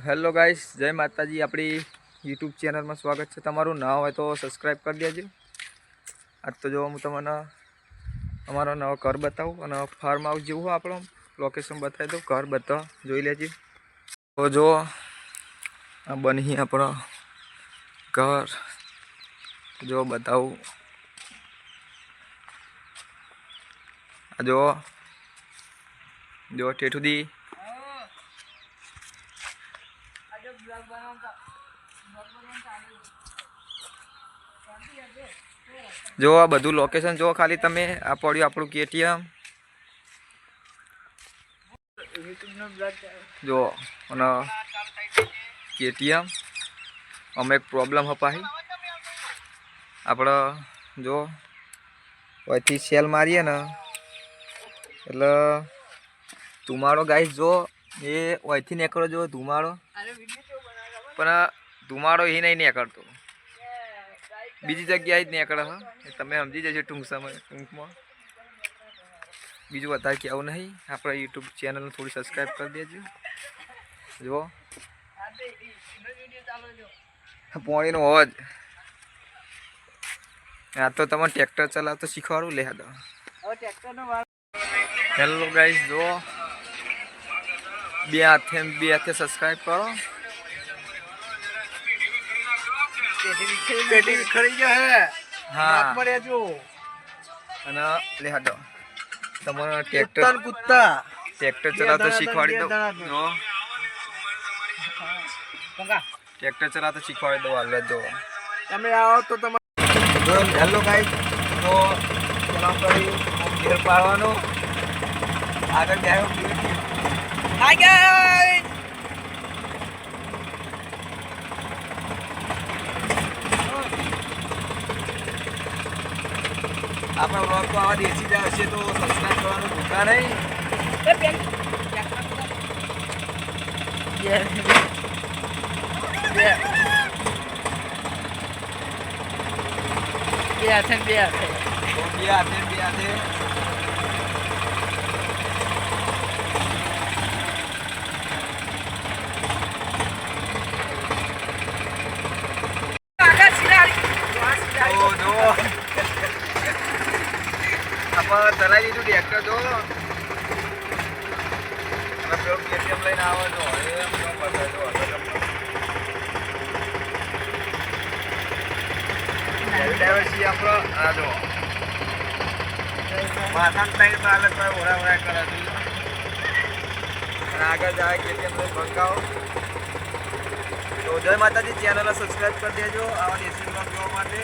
Hello guys, જય માતાજી. આપણી યુટ્યુબ ચેનલમાં સ્વાગત છે તમારું. ના હોય તો સબસ્ક્રાઈબ કરી દેજો. આજ તો જો હું તમને અમારો નવો ઘર બતાવું. અને ફાર્મ હાઉસ જેવું હોય આપણો. લોકેશન બતાવી દઉં. ઘર બધા જોઈ લેજો. તો જો, આ બની આપણો ઘર. જો બતાવું. આ જો જો ઠેઠુદી જો આ બધું લોકેશન જો ખાલી તમે, આ પડ્યું આપણું કેટીએમ જો, અને કેટીએમ અમે એક પ્રોબ્લેમ અપાઈ આપણે જો, અહીંથી સેલ મારીએ ને, એટલે ધુમાડો ગાઈસ જો, એ અહીંથી નીકળો, જો, ધુમાડો. પણ ધુમાડો એ નહીં નીકળતો. બીજી જગ્યાએ જ નીકળે હા. તમે સમજી જજો ટૂંક સમય ટૂંકમાં. બીજું વધારે કહેવું નહીં. આપણે યુટ્યુબ ચેનલને થોડી સબસ્ક્રાઈબ કરી દેજો. જુઓ. પોણીનો અવાજ. આ તો તમે ટ્રેક્ટર ચલાવતો શીખવાડું? લે દો હેલો ગાઈસ જુઓ. બે હાથે બે હાથે સબસ્ક્રાઈબ કરો. પેટી ખરી ગયા હે. નાકમાં રહેજો. અને લે દો. તમારો ટ્રેક્ટર કુત્તા ટ્રેક્ટર ચલાવતો શીખવાડી દઉં. જો ટ્રેક્ટર ચલાવતો શીખવાડી દો હાલ જો. તમે આવો તો તમારે હેલો ગાઈસ તો ચલાવ કરી પાડવાનો. આગળ જાય હાય ગાઈસ આપણા બ્લોગ તો આવા દેશી જ આવશે તો સબસ્ક્રાઈબ કરવાનું ભૂલતા નહીં. બે હાથે. બે હાથે. બે હાથે બે હાથે તો જો આપણે ચલાવી દીધું જો કેટીએમ લઈને આવે ડ્રાઈવર છીએ આપણો આ જો. માથામાં ટાઈમ ચાલે તો ઓરા ઓરા કરે અને આગળ જાય કેટીએમ લઈને ભંગાવો. તો માતાજી ચેનલને સબસ્ક્રાઈબ કરી દેજો. આવા દેશી જોવા માટે.